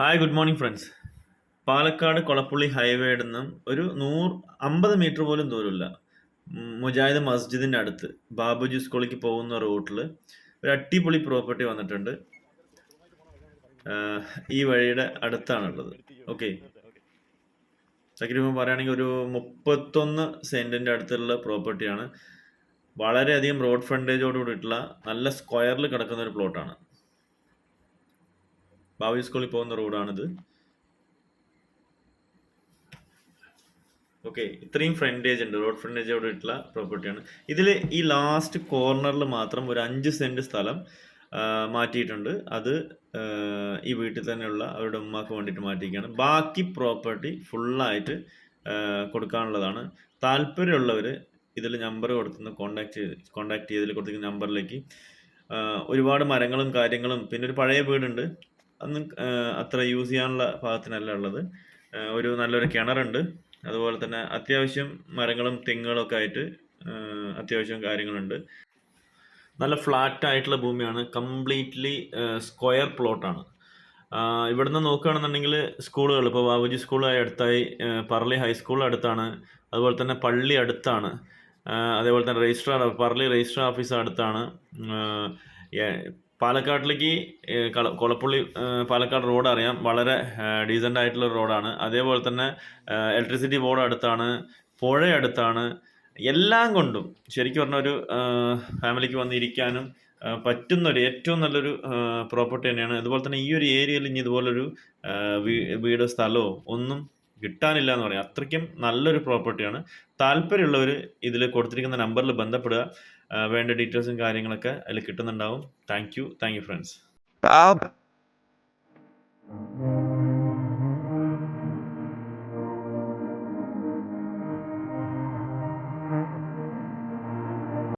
Hi good morning friends Palakkad Kolappully ഹൈവേയിൽ നിന്നും ഒരു നൂറ് അമ്പത് മീറ്റർ പോലും ദൂരമില്ല. മുജാഹിദ് മസ്ജിദിന്റെ അടുത്ത് ബാബുജി സ്കൂളിലേക്ക് പോകുന്ന റൂട്ടിൽ ഒരു അടിപൊളി പ്രോപ്പർട്ടി വന്നിട്ടുണ്ട്. ഈ വഴിയുടെ അടുത്താണുള്ളത്. ഓക്കെ തകരീബൻ പറയുകയാണെങ്കിൽ ഒരു മുപ്പത്തൊന്ന് സെന്റിന്റെ അടുത്തുള്ള പ്രോപ്പർട്ടിയാണ് വളരെയധികം റോഡ് ഫ്രണ്ടേജോട് കൂടിയിട്ടുള്ള നല്ല സ്ക്വയറിൽ കിടക്കുന്ന ഒരു പ്ലോട്ടാണ് ബാബുജി സ്കൂളിൽ പോകുന്ന റോഡാണിത് ഓക്കെ ഇത്രയും ഫ്രണ്ടേജ് ഉണ്ട്. റോഡ് ഫ്രണ്ടേജ് അവിടെ ഇട്ടുള്ള പ്രോപ്പർട്ടിയാണ്. ഇതിൽ ഈ ലാസ്റ്റ് കോർണറിൽ മാത്രം ഒരു അഞ്ച് സെന്റ് സ്ഥലം മാറ്റിയിട്ടുണ്ട്. അത് ഈ വീട്ടിൽ തന്നെയുള്ള അവരുടെ ഉമ്മക്ക് വേണ്ടിയിട്ട് മാറ്റിയിരിക്കുകയാണ്. ബാക്കി പ്രോപ്പർട്ടി ഫുള്ളായിട്ട് കൊടുക്കാനുള്ളതാണ്. താല്പര്യമുള്ളവർ ഇതിൽ നമ്പർ കൊടുത്തുനിന്ന് കോണ്ടാക്ട് ചെയ്ത് കോണ്ടാക്ട് ചെയ്തതിൽ കൊടുത്തിരിക്കുന്ന നമ്പറിലേക്ക് ഒരുപാട് മരങ്ങളും കാര്യങ്ങളും പിന്നെ ഒരു പഴയ വീടുണ്ട്. അന്ന് അത്ര യൂസ് ചെയ്യാനുള്ള ഭാഗത്തിനല്ല ഉള്ളത്. ഒരു നല്ലൊരു കിണറുണ്ട്. അതുപോലെ തന്നെ അത്യാവശ്യം മരങ്ങളും തെങ്ങുകളും ഒക്കെ ആയിട്ട് അത്യാവശ്യം കാര്യങ്ങളുണ്ട്. നല്ല ഫ്ലാറ്റ് ആയിട്ടുള്ള ഭൂമിയാണ്. കംപ്ലീറ്റ്ലി സ്ക്വയർ പ്ലോട്ടാണ് ഇവിടുന്ന് നോക്കുകയാണെന്നുണ്ടെങ്കിൽ സ്കൂളുകൾ ഇപ്പോൾ ബാബുജി സ്കൂളായി അടുത്തായി പറളി ഹൈസ്കൂൾ അടുത്താണ്. അതുപോലെ തന്നെ പള്ളി അടുത്താണ്. അതേപോലെ തന്നെ രജിസ്ട്രാർ പറളി രജിസ്ട്രാർ ഓഫീസ് അടുത്താണ്. പാലക്കാട്ടിലേക്ക് കൊളപ്പുള്ളി പാലക്കാട് റോഡ് അറിയാം. വളരെ ഡീസന്റ് ആയിട്ടുള്ള റോഡാണ് അതേപോലെ തന്നെ ഇലക്ട്രിസിറ്റി ബോർഡ് അടുത്താണ് പുഴ അടുത്താണ് എല്ലാം കൊണ്ടും ശരിക്കും പറഞ്ഞ ഒരു ഫാമിലിക്ക് വന്നിരിക്കാനും പറ്റുന്ന ഒരു ഏറ്റവും നല്ലൊരു പ്രോപ്പർട്ടി തന്നെയാണ്. അതുപോലെ തന്നെ ഈ ഒരു ഏരിയയിൽ ഇനി ഇതുപോലൊരു വീട് സ്ഥലമോ ഒന്നും കിട്ടാനില്ല എന്ന് പറയാം. അത്രയ്ക്കും നല്ലൊരു പ്രോപ്പർട്ടിയാണ് താല്പര്യമുള്ളവർ ഇതിൽ കൊടുത്തിരിക്കുന്ന നമ്പറിൽ ബന്ധപ്പെടുക. വേണ്ട ഡീറ്റെയിൽസും കാര്യങ്ങളൊക്കെ അതിൽ കിട്ടുന്നുണ്ടാവും. Thank you thank you friends